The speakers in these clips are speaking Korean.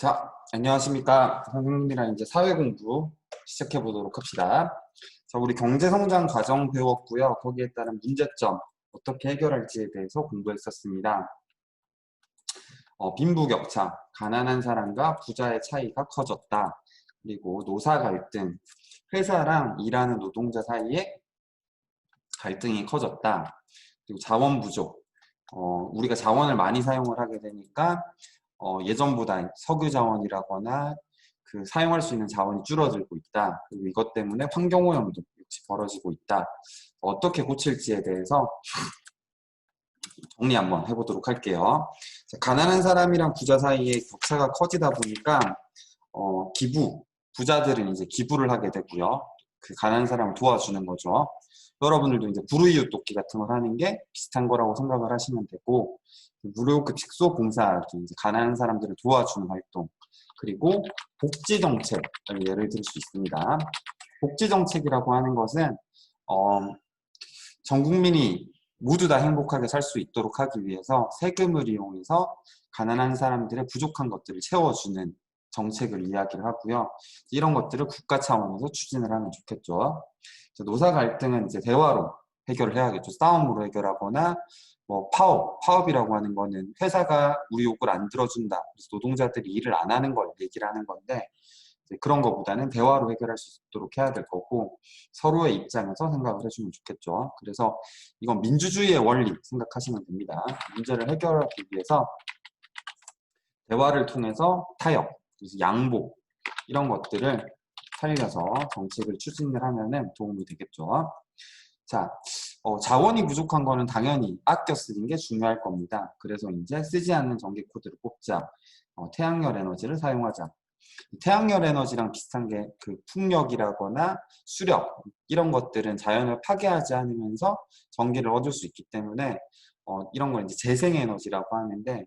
자, 안녕하십니까. 선생님이랑 이제 사회 공부 시작해 보도록 합시다. 자, 우리 경제 성장 과정 배웠고요. 거기에 따른 문제점 어떻게 해결할지에 대해서 공부했었습니다. 어, 빈부격차, 가난한 사람과 부자의 차이가 커졌다. 그리고 노사 갈등, 회사랑 일하는 노동자 사이에 갈등이 커졌다. 그리고 자원 부족, 어, 우리가 자원을 많이 사용을 하게 되니까 어, 예전보다 석유 자원이라거나 그 사용할 수 있는 자원이 줄어들고 있다. 그리고 이것 때문에 환경오염도 역시 벌어지고 있다. 어떻게 고칠지에 대해서 정리 한번 해보도록 할게요. 자, 가난한 사람이랑 부자 사이에 격차가 커지다 보니까 어, 기부, 부자들은 이제 기부를 하게 되고요. 그 가난한 사람을 도와주는 거죠. 여러분들도 이제 불우이웃 돕기 같은 걸 하는 게 비슷한 거라고 생각을 하시면 되고 무료급 식소 봉사 이제 가난한 사람들을 도와주는 활동 그리고 복지 정책을 예를 들 수 있습니다. 복지 정책이라고 하는 것은 어, 전 국민이 모두 다 행복하게 살 수 있도록 하기 위해서 세금을 이용해서 가난한 사람들의 부족한 것들을 채워주는 정책을 이야기를 하고요. 이런 것들을 국가 차원에서 추진을 하면 좋겠죠. 노사 갈등은 이제 대화로 해결을 해야겠죠. 싸움으로 해결하거나 뭐 파업, 파업이라고 하는 거는 회사가 우리 욕을 안 들어준다. 그래서 노동자들이 일을 안 하는 걸 얘기를 하는 건데 그런 것보다는 대화로 해결할 수 있도록 해야 될 거고 서로의 입장에서 생각을 해주면 좋겠죠. 그래서 이건 민주주의의 원리 생각하시면 됩니다. 문제를 해결하기 위해서 대화를 통해서 타협, 그래서 양보 이런 것들을 살려서 정책을 추진을 하면 도움이 되겠죠. 자, 어, 자원이 부족한 거는 당연히 아껴 쓰는 게 중요할 겁니다. 그래서 이제 쓰지 않는 전기 코드를 뽑자. 어, 태양열 에너지를 사용하자. 태양열 에너지랑 비슷한 게 그 풍력이라거나 수력 이런 것들은 자연을 파괴하지 않으면서 전기를 얻을 수 있기 때문에 어, 이런 걸 이제 재생 에너지라고 하는데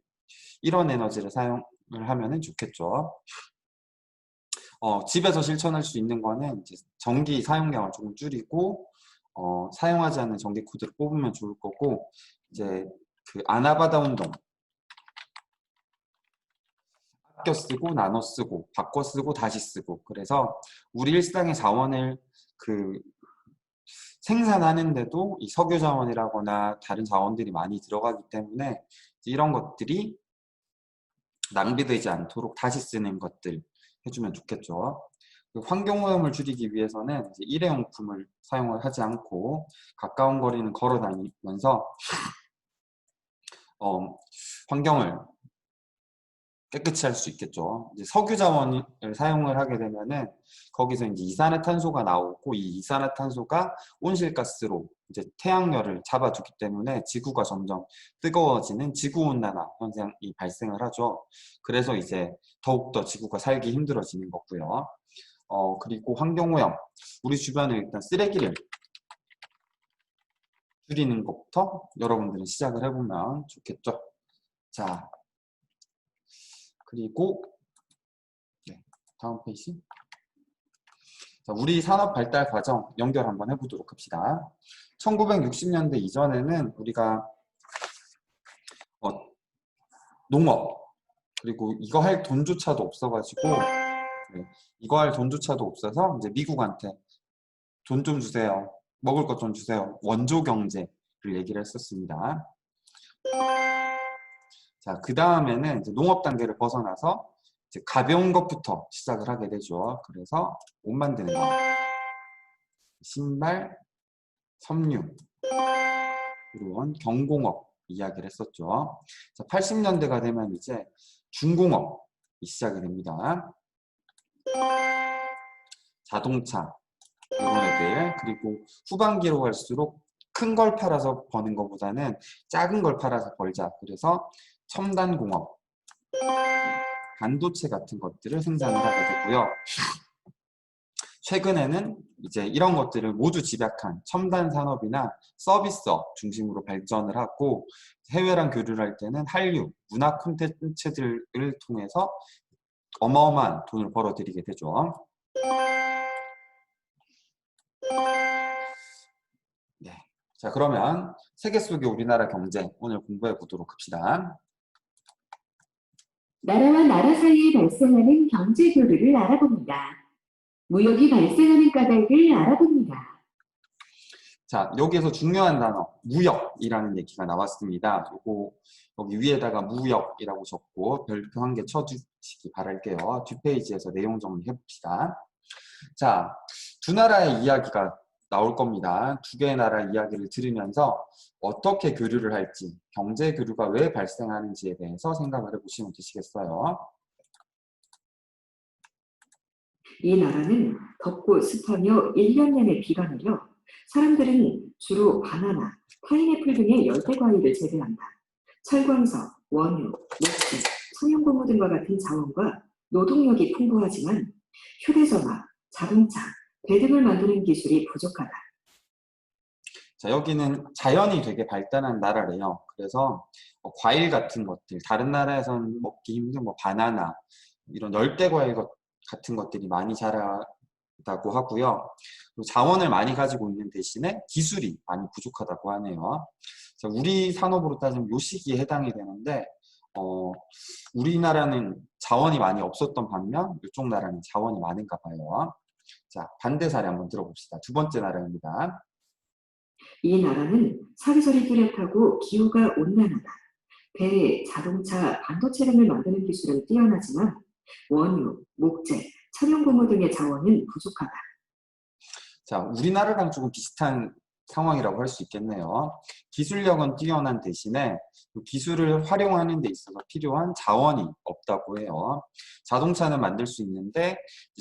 이런 에너지를 사용을 하면은 좋겠죠. 어, 집에서 실천할 수 있는 거는 이제 전기 사용량을 조금 줄이고 어, 사용하지 않는 전기 코드를 뽑으면 좋을 거고 이제 그 아나바다 운동 아껴 쓰고 나눠 쓰고 바꿔 쓰고 다시 쓰고 그래서 우리 일상의 자원을 그 생산하는데도 이 석유 자원이라거나 다른 자원들이 많이 들어가기 때문에 이런 것들이 낭비되지 않도록 다시 쓰는 것들 해주면 좋겠죠. 그 환경오염을 줄이기 위해서는 일회용품을 사용을 하지 않고 가까운 거리는 걸어 다니면서 어, 환경을 깨끗이 할 수 있겠죠. 이제 석유 자원을 사용을 하게 되면은 거기서 이제 이산화탄소가 나오고 이 이산화탄소가 온실가스로 이제 태양열을 잡아주기 때문에 지구가 점점 뜨거워지는 지구온난화 현상이 발생을 하죠. 그래서 이제 더욱더 지구가 살기 힘들어지는 거고요. 어, 그리고 환경오염. 우리 주변에 일단 쓰레기를 줄이는 것부터 여러분들은 시작을 해보면 좋겠죠. 자, 그리고 네, 다음 페이지. 자, 우리 산업 발달 과정 연결 한번 해보도록 합시다. 1960년대 이전에는 우리가 어, 농업 그리고 이거 할 돈조차도 없어가지고 네, 이거 할 돈조차도 없어서 이제 미국한테 돈 좀 주세요. 먹을 것 좀 주세요. 원조 경제를 얘기를 했었습니다. 자, 그 다음에는 농업 단계를 벗어나서 이제 가벼운 것부터 시작을 하게 되죠. 그래서 옷 만드는 거. 신발, 섬유, 이런 경공업 이야기를 했었죠. 자, 80년대가 되면 이제 중공업이 시작이 됩니다. 자동차 이런 애들 그리고 후반기로 갈수록 큰 걸 팔아서 버는 것보다는 작은 걸 팔아서 벌자 그래서 첨단 공업 반도체 같은 것들을 생산을 하게 되고요 최근에는 이제 이런 것들을 모두 집약한 첨단 산업이나 서비스업 중심으로 발전을 하고 해외랑 교류를 할 때는 한류, 문화 콘텐츠들을 통해서 어마어마한 돈을 벌어들이게 되죠. 네. 자, 그러면 세계 속의 우리나라 경제 오늘 공부해 보도록 합시다. 나라와 나라 사이에 발생하는 경제 교류를 알아봅니다. 무역이 발생하는 까닭을 알아봅니다. 자, 여기에서 중요한 단어, 무역이라는 얘기가 나왔습니다. 요거 여기 위에다가 무역이라고 적고 별표 한 개 쳐주시기 바랄게요. 뒷페이지에서 내용 정리해 봅시다. 자, 두 나라의 이야기가 나올 겁니다. 두 개의 나라 이야기를 들으면서 어떻게 교류를 할지, 경제 교류가 왜 발생하는지에 대해서 생각을 해보시면 되시겠어요. 이 나라는 덥고 습하며 1년 내내 비가 내려 사람들은 주로 바나나, 파인애플 등의 열대 과일을 재배한다. 철광석, 원유, 녹지, 천연고무 등과 같은 자원과 노동력이 풍부하지만 휴대전화, 자동차, 배 등을 만드는 기술이 부족하다. 자, 여기는 자연이 되게 발달한 나라래요. 그래서 어, 과일 같은 것들, 다른 나라에서는 먹기 힘든 뭐 바나나, 이런 열대 과일 것- 같은 것들이 많이 자라다고 하고요. 자원을 많이 가지고 있는 대신에 기술이 많이 부족하다고 하네요. 자, 우리 산업으로 따지면 요 시기에 해당이 되는데, 어, 우리나라는 자원이 많이 없었던 반면 이쪽 나라는 자원이 많은가 봐요. 자, 반대 사례 한번 들어봅시다. 두 번째 나라입니다. 이 나라는 사계절이 뚜렷하고 기후가 온난하다. 배, 자동차, 반도체 등을 만드는 기술은 뛰어나지만 원유, 목재, 천연고무 등의 자원은 부족하다. 자, 우리나라랑 조금 비슷한 상황이라고 할 수 있겠네요. 기술력은 뛰어난 대신에 그 기술을 활용하는 데 있어서 필요한 자원이 없다고 해요. 자동차는 만들 수 있는데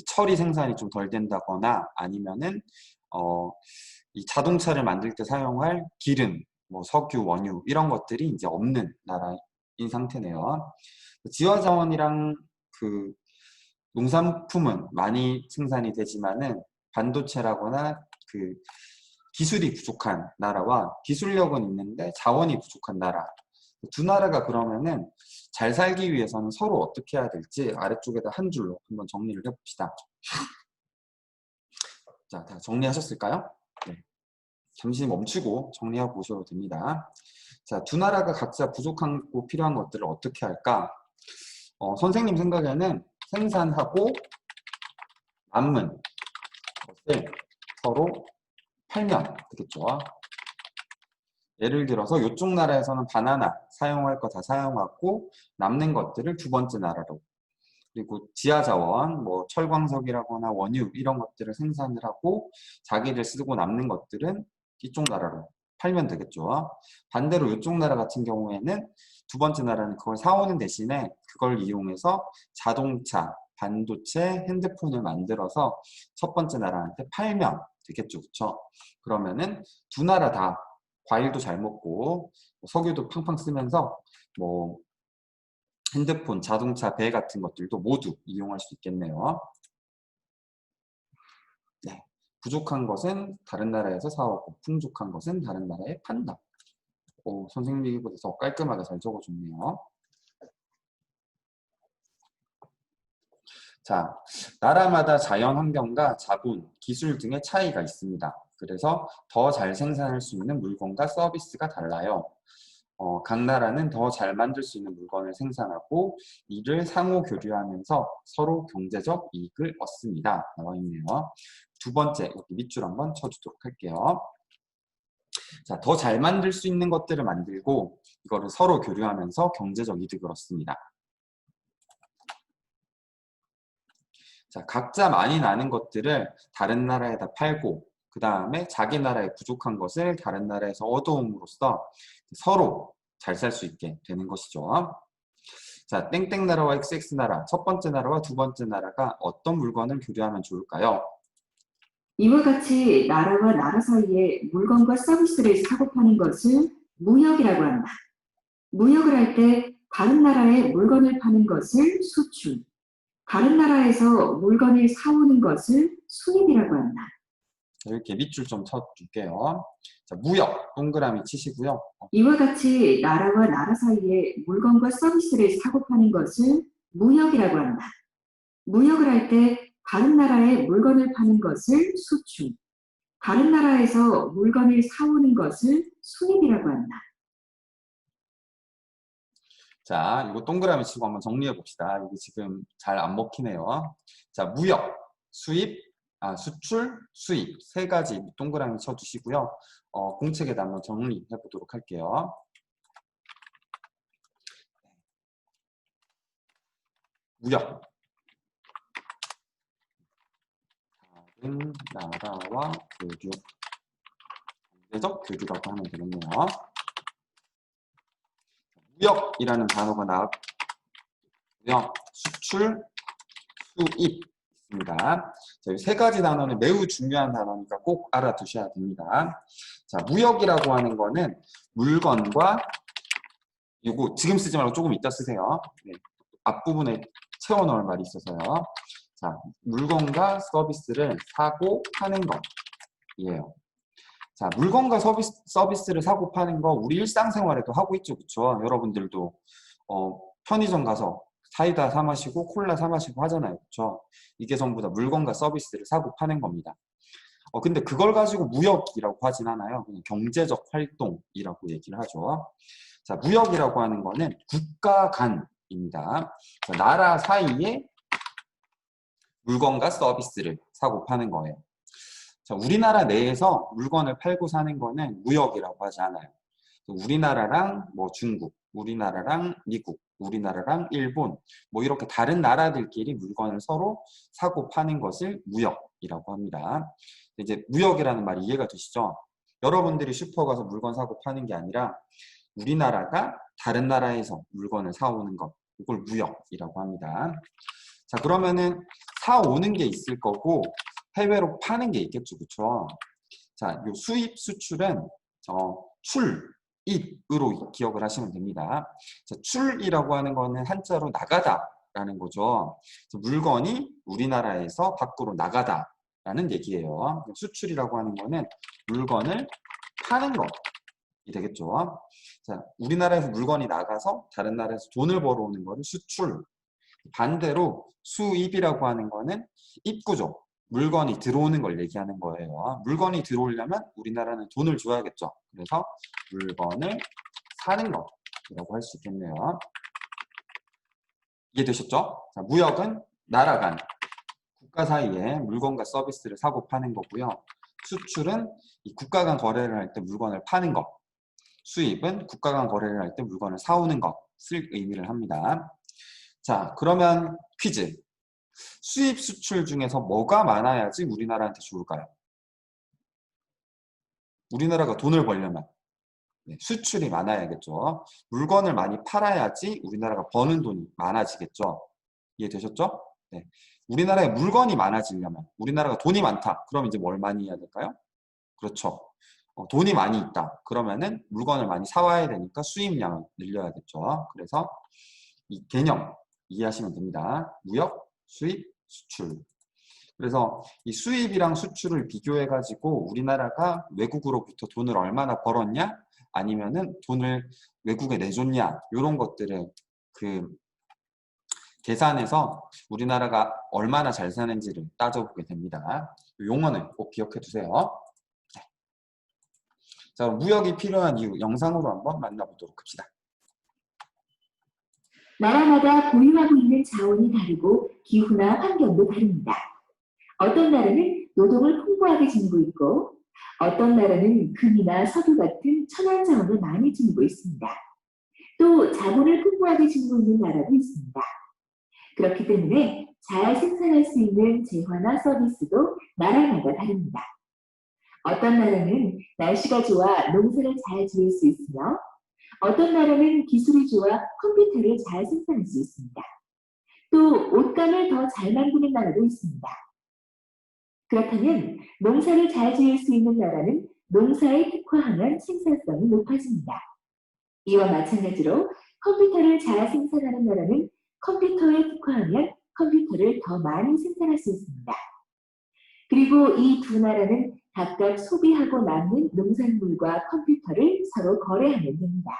처리 생산이 좀 덜 된다거나 아니면은 어, 이 자동차를 만들 때 사용할 기름, 뭐 석유, 원유 이런 것들이 이제 없는 나라인 상태네요. 지화 자원이랑 그 농산품은 많이 생산이 되지만은 반도체라거나 그 기술이 부족한 나라와 기술력은 있는데 자원이 부족한 나라 두 나라가 그러면은 잘 살기 위해서는 서로 어떻게 해야 될지 아래쪽에다 한 줄로 한번 정리를 해봅시다. 자, 다 정리하셨을까요? 네. 잠시 멈추고 정리해 보셔도 됩니다. 자, 두 나라가 각자 부족하고 필요한 것들을 어떻게 할까? 어, 선생님 생각에는 생산하고 남은 것을 서로 팔면 되겠죠. 예를 들어서 이쪽 나라에서는 바나나 사용할 거 다 사용하고 남는 것들을 두 번째 나라로 그리고 지하자원, 뭐 철광석이라거나 원유 이런 것들을 생산을 하고 자기들 쓰고 남는 것들은 이쪽 나라로 팔면 되겠죠. 반대로 이쪽 나라 같은 경우에는 두 번째 나라는 그걸 사오는 대신에 그걸 이용해서 자동차, 반도체, 핸드폰을 만들어서 첫 번째 나라한테 팔면 되겠죠. 그렇죠? 그러면은 두 나라 다 과일도 잘 먹고 뭐 석유도 팡팡 쓰면서 뭐 핸드폰, 자동차, 배 같은 것들도 모두 이용할 수 있겠네요. 네. 부족한 것은 다른 나라에서 사오고 풍족한 것은 다른 나라에 판다. 오, 선생님보다 더 깔끔하게 잘 적어줬네요. 자, 나라마다 자연 환경과 자본, 기술 등의 차이가 있습니다. 그래서 더 잘 생산할 수 있는 물건과 서비스가 달라요. 어, 각 나라는 더 잘 만들 수 있는 물건을 생산하고 이를 상호 교류하면서 서로 경제적 이익을 얻습니다. 나와 있네요. 두 번째, 여기 밑줄 한번 쳐주도록 할게요. 자, 더 잘 만들 수 있는 것들을 만들고 이거를 서로 교류하면서 경제적 이득을 얻습니다. 자, 각자 많이 나는 것들을 다른 나라에다 팔고 그 다음에 자기 나라에 부족한 것을 다른 나라에서 얻어옴으로써 서로 잘 살 수 있게 되는 것이죠. 자, 땡땡 나라와 XX 나라, 첫 번째 나라와 두 번째 나라가 어떤 물건을 교류하면 좋을까요? 이와 같이 나라와 나라 사이에 물건과 서비스를 사고 파는 것을 무역이라고 한다. 무역을 할 때 다른 나라에 물건을 파는 것을 수출, 다른 나라에서 물건을 사오는 것을 수입이라고 한다. 이렇게 밑줄 좀 쳐줄게요. 자, 무역, 동그라미 치시고요. 이와 같이 나라와 나라 사이에 물건과 서비스를 사고 파는 것을 무역이라고 한다. 무역을 할 때 다른 나라에 물건을 파는 것을 수출, 다른 나라에서 물건을 사오는 것을 수입이라고 한다. 자, 이거 동그라미 치고 한번 정리해 봅시다. 이게 지금 잘 안 먹히네요. 자, 무역, 수입, 아, 수출, 수입 세 가지 동그라미 쳐주시고요. 어, 공책에다 한번 정리해 보도록 할게요. 무역. 다른 나라와 교류. 경제적 교류라고 하면 되겠네요. 무역이라는 단어가 나왔고요. 수출, 수입 있습니다. 세 가지 단어는 매우 중요한 단어니까 꼭 알아두셔야 됩니다. 자, 무역이라고 하는 거는 물건과 이거 지금 쓰지 말고 조금 이따 쓰세요. 네. 앞부분에 채워 넣을 말이 있어서요. 자, 물건과 서비스를 사고 파는 것이에요. 자, 물건과 서비스, 서비스를 사고 파는 거 우리 일상생활에도 하고 있죠. 그쵸? 여러분들도 어, 편의점 가서 사이다 사 마시고 콜라 사 마시고 하잖아요. 그쵸? 이게 전부 다 물건과 서비스를 사고 파는 겁니다. 어, 근데 그걸 가지고 무역이라고 하진 않아요. 그냥 경제적 활동이라고 얘기를 하죠. 자, 무역이라고 하는 거는 국가 간입니다. 자, 나라 사이에 물건과 서비스를 사고 파는 거예요. 자, 우리나라 내에서 물건을 팔고 사는 거는 무역이라고 하지 않아요. 우리나라랑 뭐 중국, 우리나라랑 미국, 우리나라랑 일본, 뭐 이렇게 다른 나라들끼리 물건을 서로 사고 파는 것을 무역이라고 합니다. 이제 무역이라는 말이 이해가 되시죠? 여러분들이 슈퍼 가서 물건 사고 파는 게 아니라 우리나라가 다른 나라에서 물건을 사오는 것, 이걸 무역이라고 합니다. 자, 그러면은 사오는 게 있을 거고 해외로 파는 게 있겠죠, 그렇죠? 자, 요 수입 수출은 어, 출 입으로 기억을 하시면 됩니다. 자, 출이라고 하는 거는 한자로 나가다 라는 거죠. 그래서 물건이 우리나라에서 밖으로 나가다 라는 얘기예요. 수출이라고 하는 거는 물건을 파는 것이 되겠죠. 자, 우리나라에서 물건이 나가서 다른 나라에서 돈을 벌어오는 거를 수출. 반대로 수입이라고 하는 거는 입구죠. 물건이 들어오는 걸 얘기하는 거예요. 물건이 들어오려면 우리나라는 돈을 줘야겠죠. 그래서 물건을 사는 것이라고 할 수 있겠네요. 이해되셨죠? 자, 무역은 나라 간, 국가 사이에 물건과 서비스를 사고 파는 거고요. 수출은 이 국가 간 거래를 할 때 물건을 파는 것. 수입은 국가 간 거래를 할 때 물건을 사오는 것을 의미를 합니다. 자, 그러면 퀴즈. 수입 수출 중에서 뭐가 많아야지 우리나라한테 좋을까요? 우리나라가 돈을 벌려면 네, 수출이 많아야겠죠. 물건을 많이 팔아야지 우리나라가 버는 돈이 많아지겠죠. 이해되셨죠? 네. 우리나라에 물건이 많아지려면 우리나라가 돈이 많다. 그럼 이제 뭘 많이 해야 될까요? 그렇죠. 어, 돈이 많이 있다. 그러면은 물건을 많이 사와야 되니까 수입량을 늘려야겠죠. 그래서 이 개념 이해하시면 됩니다. 무역, 수입, 수출. 그래서 이 수입이랑 수출을 비교해 가지고 우리나라가 외국으로부터 돈을 얼마나 벌었냐 아니면은 돈을 외국에 내줬냐 이런 것들을 그 계산해서 우리나라가 얼마나 잘 사는지를 따져보게 됩니다. 이 용어는 꼭 기억해 두세요. 네. 자, 무역이 필요한 이유 영상으로 한번 만나보도록 합시다. 나라마다 보유하고 있는 자원이 다르고 기후나 환경도 다릅니다. 어떤 나라는 노동을 풍부하게 지니고 있고 어떤 나라는 금이나 석유 같은 천연 자원을 많이 지니고 있습니다. 또 자본을 풍부하게 지니고 있는 나라도 있습니다. 그렇기 때문에 잘 생산할 수 있는 재화나 서비스도 나라마다 다릅니다. 어떤 나라는 날씨가 좋아 농사를 잘 지을 수 있으며 어떤 나라는 기술이 좋아 컴퓨터를 잘 생산할 수 있습니다. 또 옷감을 더 잘 만드는 나라도 있습니다. 그렇다면 농사를 잘 지을 수 있는 나라는 농사에 특화하면 생산성이 높아집니다. 이와 마찬가지로 컴퓨터를 잘 생산하는 나라는 컴퓨터에 특화하면 컴퓨터를 더 많이 생산할 수 있습니다. 그리고 이 두 나라는 각각 소비하고 남는 농산물과 컴퓨터를 서로 거래하면 됩니다.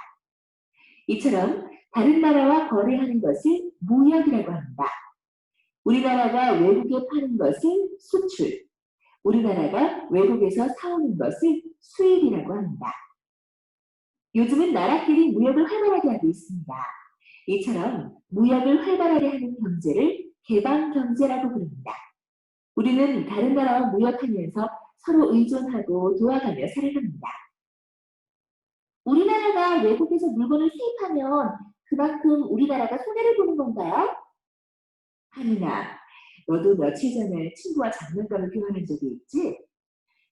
이처럼 다른 나라와 거래하는 것을 무역이라고 합니다. 우리나라가 외국에 파는 것을 수출, 우리나라가 외국에서 사오는 것을 수입이라고 합니다. 요즘은 나라끼리 무역을 활발하게 하고 있습니다. 이처럼 무역을 활발하게 하는 경제를 개방 경제라고 부릅니다. 우리는 다른 나라와 무역하면서 서로 의존하고 도와가며 살아갑니다. 우리나라가 외국에서 물건을 수입하면 그만큼 우리나라가 손해를 보는 건가요? 하민아, 너도 며칠 전에 친구와 장난감을 교환한 적이 있지?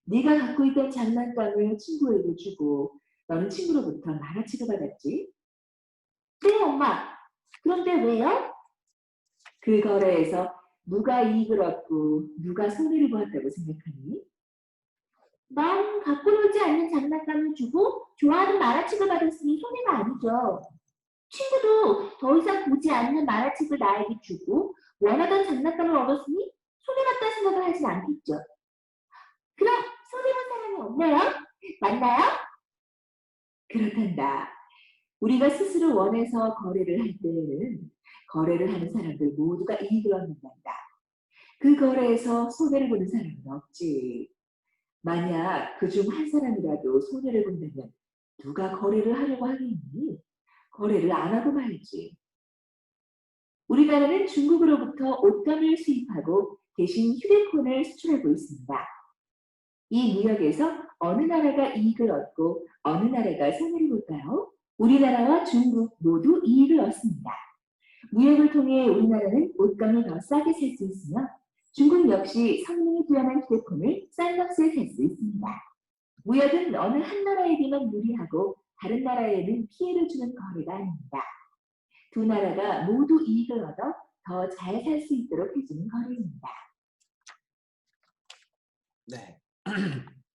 네가 갖고 있던 장난감을 친구에게 주고 너는 친구로부터 만화책을 받았지? 네, 엄마. 그런데 왜요? 그 거래에서 누가 이익을 얻고 누가 손해를 보았다고 생각하니? 난 갖고 놀지 않는 장난감을 주고 좋아하는 만화책을 받았으니 손해가 아니죠. 친구도 더 이상 보지 않는 만화책을 나에게 주고 원하던 장난감을 얻었으니 손해봤다 생각을 하진 않겠죠. 그럼 손해본 사람이 없나요? 맞나요? 그렇단다. 우리가 스스로 원해서 거래를 할 때에는 거래를 하는 사람들 모두가 이익을 얻는단다. 그 거래에서 손해를 보는 사람은 없지. 만약 그 중 한 사람이라도 손해를 본다면 누가 거래를 하려고 하겠니? 거래를 안 하고 말지. 우리나라는 중국으로부터 옷감을 수입하고 대신 휴대폰을 수출하고 있습니다. 이 무역에서 어느 나라가 이익을 얻고 어느 나라가 손해를 볼까요? 우리나라와 중국 모두 이익을 얻습니다. 무역을 통해 우리나라는 옷감을 더 싸게 살 수 있으며 중국 역시 성능이 뛰어난 휴대폰을 싼 값에 살 수 있습니다. 무역은 어느 한 나라에게만 유리하고 다른 나라에는 피해를 주는 거래가 아닙니다. 두 나라가 모두 이익을 얻어 더 잘 살 수 있도록 해주는 거래입니다. 네.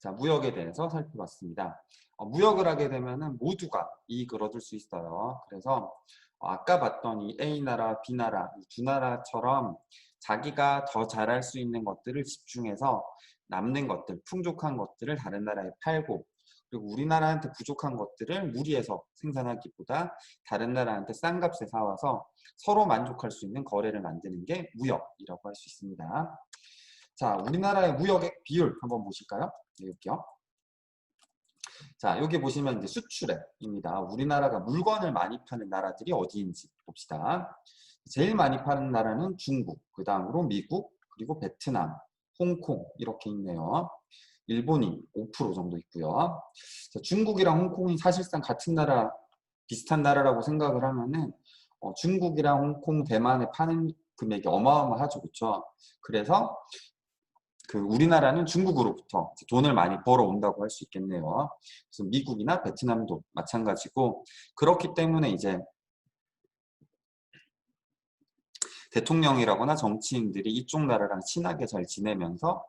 자, 무역에 대해서 살펴봤습니다. 어, 무역을 하게 되면은 모두가 이익을 얻을 수 있어요. 그래서 어, 아까 봤던 이 A 나라, B 나라 이 두 나라처럼 자기가 더 잘할 수 있는 것들을 집중해서 남는 것들, 풍족한 것들을 다른 나라에 팔고 그리고 우리나라한테 부족한 것들을 무리해서 생산하기보다 다른 나라한테 싼 값에 사와서 서로 만족할 수 있는 거래를 만드는 게 무역이라고 할 수 있습니다. 자, 우리나라의 무역액 비율 한번 보실까요? 네, 여기요. 자, 여기 보시면 이제 수출액입니다. 우리나라가 물건을 많이 파는 나라들이 어디인지 봅시다. 제일 많이 파는 나라는 중국, 그 다음으로 미국, 그리고 베트남, 홍콩 이렇게 있네요. 일본이 5% 정도 있고요. 자, 중국이랑 홍콩이 사실상 같은 나라, 비슷한 나라라고 생각을 하면은 어, 중국이랑 홍콩, 대만에 파는 금액이 어마어마하죠, 그렇죠? 그래서 그 우리나라는 중국으로부터 돈을 많이 벌어온다고 할 수 있겠네요. 그래서 미국이나 베트남도 마찬가지고 그렇기 때문에 이제 대통령이라거나 정치인들이 이쪽 나라랑 친하게 잘 지내면서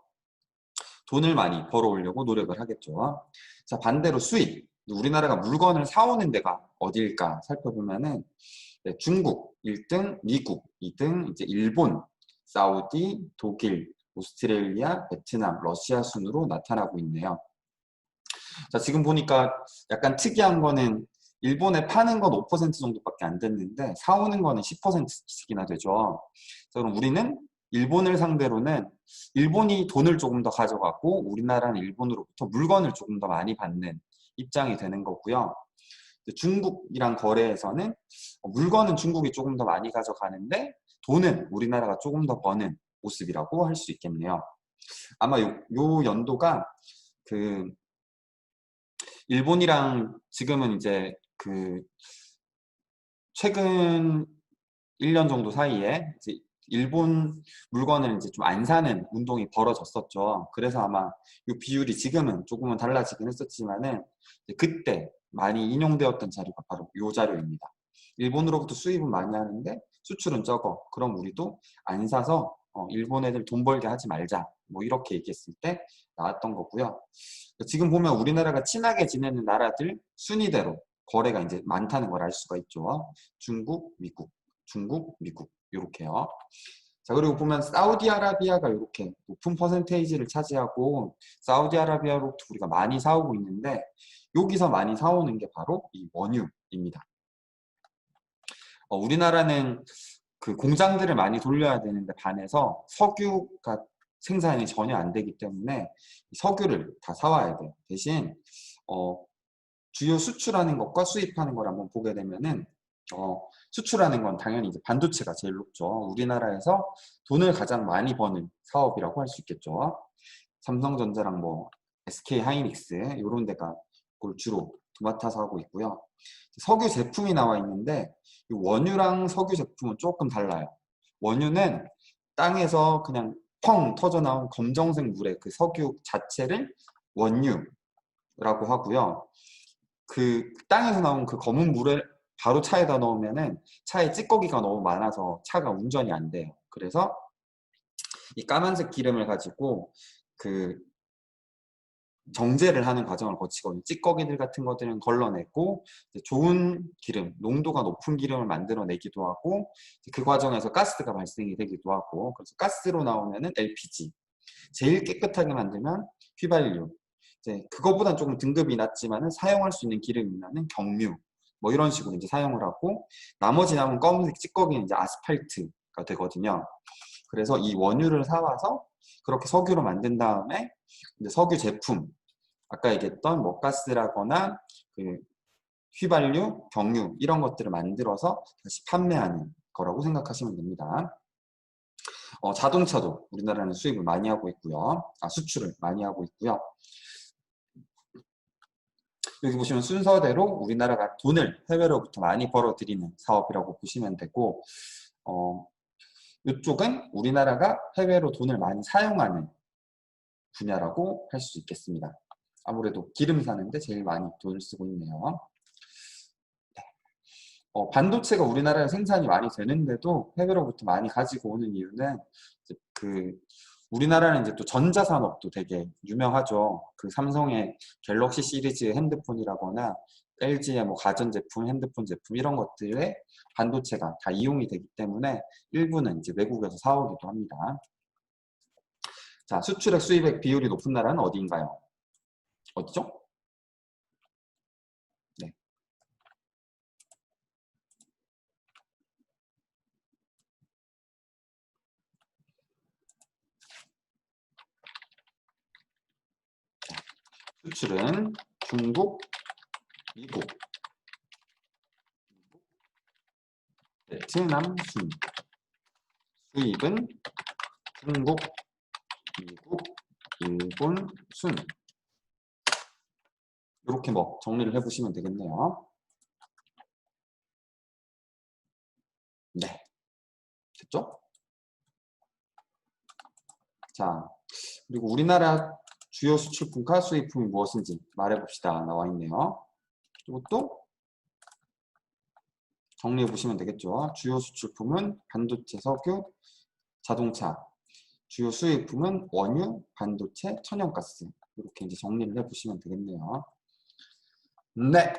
돈을 많이 벌어오려고 노력을 하겠죠. 자 반대로 수입 우리나라가 물건을 사오는 데가 어딜까 살펴보면은 네, 중국 1등, 미국 2등, 이제 일본, 사우디, 독일, 오스트레일리아, 베트남, 러시아 순으로 나타나고 있네요. 자, 지금 보니까 약간 특이한 거는 일본에 파는 건 5% 정도밖에 안 됐는데 사오는 거는 10%씩이나 되죠. 자, 그럼 우리는 일본을 상대로는 일본이 돈을 조금 더 가져가고 우리나라는 일본으로부터 물건을 조금 더 많이 받는 입장이 되는 거고요. 중국이랑 거래에서는 물건은 중국이 조금 더 많이 가져가는데 돈은 우리나라가 조금 더 버는 모습이라고 할 수 있겠네요. 아마 요, 요 연도가 그 일본이랑 지금은 이제 그 최근 1년 정도 사이에 이제 일본 물건을 이제 좀 안 사는 운동이 벌어졌었죠. 그래서 아마 이 비율이 지금은 조금은 달라지긴 했었지만은 그때 많이 인용되었던 자료가 바로 이 자료입니다. 일본으로부터 수입은 많이 하는데 수출은 적어. 그럼 우리도 안 사서 어, 일본 애들 돈 벌게 하지 말자. 뭐 이렇게 얘기했을 때 나왔던 거고요. 지금 보면 우리나라가 친하게 지내는 나라들 순위대로 거래가 이제 많다는 걸 알 수가 있죠. 중국, 미국, 중국, 미국 이렇게요. 자 그리고 보면 사우디아라비아가 이렇게 높은 퍼센테이지를 차지하고 사우디아라비아로부터 우리가 많이 사오고 있는데 여기서 많이 사오는 게 바로 이 원유입니다. 어, 우리나라는 그 공장들을 많이 돌려야 되는데 반해서 석유가 생산이 전혀 안 되기 때문에 석유를 다 사와야 돼요. 대신 어, 주요 수출하는 것과 수입하는 걸 한번 보게 되면은 어, 수출하는 건 당연히 이제 반도체가 제일 높죠. 우리나라에서 돈을 가장 많이 버는 사업이라고 할 수 있겠죠. 삼성전자랑 뭐 SK 하이닉스 이런 데가 그걸 주로 도맡아서 하고 있고요. 석유 제품이 나와 있는데 이 원유랑 석유 제품은 조금 달라요. 원유는 땅에서 그냥 펑 터져 나온 검정색 물의 그 석유 자체를 원유라고 하고요. 그 땅에서 나온 그 검은 물을 바로 차에다 넣으면은 차에 찌꺼기가 너무 많아서 차가 운전이 안 돼요. 그래서 이 까만색 기름을 가지고 그 정제를 하는 과정을 거치거든요. 찌꺼기들 같은 것들은 걸러내고 좋은 기름, 농도가 높은 기름을 만들어내기도 하고 그 과정에서 가스가 발생이 되기도 하고 그래서 가스로 나오면은 LPG 제일 깨끗하게 만들면 휘발유 이제 그거보단 조금 등급이 낮지만은 사용할 수 있는 기름이면은 경유 뭐 이런 식으로 이제 사용을 하고 나머지 남은 검은색 찌꺼기는 이제 아스팔트가 되거든요. 그래서 이 원유를 사와서 그렇게 석유로 만든 다음에 이제 석유 제품 아까 얘기했던 뭐 가스라거나 그 휘발유, 경유 이런 것들을 만들어서 다시 판매하는 거라고 생각하시면 됩니다. 어, 자동차도 우리나라는 수입을 많이 하고 있고요. 아, 수출을 많이 하고 있고요. 여기 보시면 순서대로 우리나라가 돈을 해외로부터 많이 벌어들이는 사업이라고 보시면 되고 어, 이쪽은 우리나라가 해외로 돈을 많이 사용하는 분야라고 할 수 있겠습니다. 아무래도 기름 사는데 제일 많이 돈을 쓰고 있네요. 네. 어, 반도체가 우리나라에 생산이 많이 되는데도 해외로부터 많이 가지고 오는 이유는 그 우리나라는 이제 또 전자산업도 되게 유명하죠. 그 삼성의 갤럭시 시리즈 핸드폰이라거나 LG의 뭐 가전제품, 핸드폰 제품 이런 것들에 반도체가 다 이용이 되기 때문에 일부는 이제 외국에서 사오기도 합니다. 자, 수출액 수입액 비율이 높은 나라는 어디인가요? 어디죠? 네. 수출은 중국, 미국, 베트남 순. 수입은 중국, 미국, 일본 순. 이렇게 뭐 정리를 해보시면 되겠네요. 네. 됐죠? 자, 그리고 우리나라 주요 수출품과 수입품이 무엇인지 말해봅시다. 나와 있네요. 이것도 정리해 보시면 되겠죠. 주요 수출품은 반도체, 석유, 자동차. 주요 수입품은 원유, 반도체, 천연가스. 이렇게 이제 정리를 해 보시면 되겠네요. 네.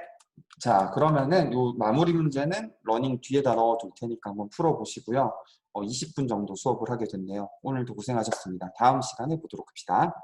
자, 그러면은 요 마무리 문제는 러닝 뒤에다 넣어 둘 테니까 한번 풀어 보시고요. 어, 20분 정도 수업을 하게 됐네요. 오늘도 고생하셨습니다. 다음 시간에 보도록 합시다.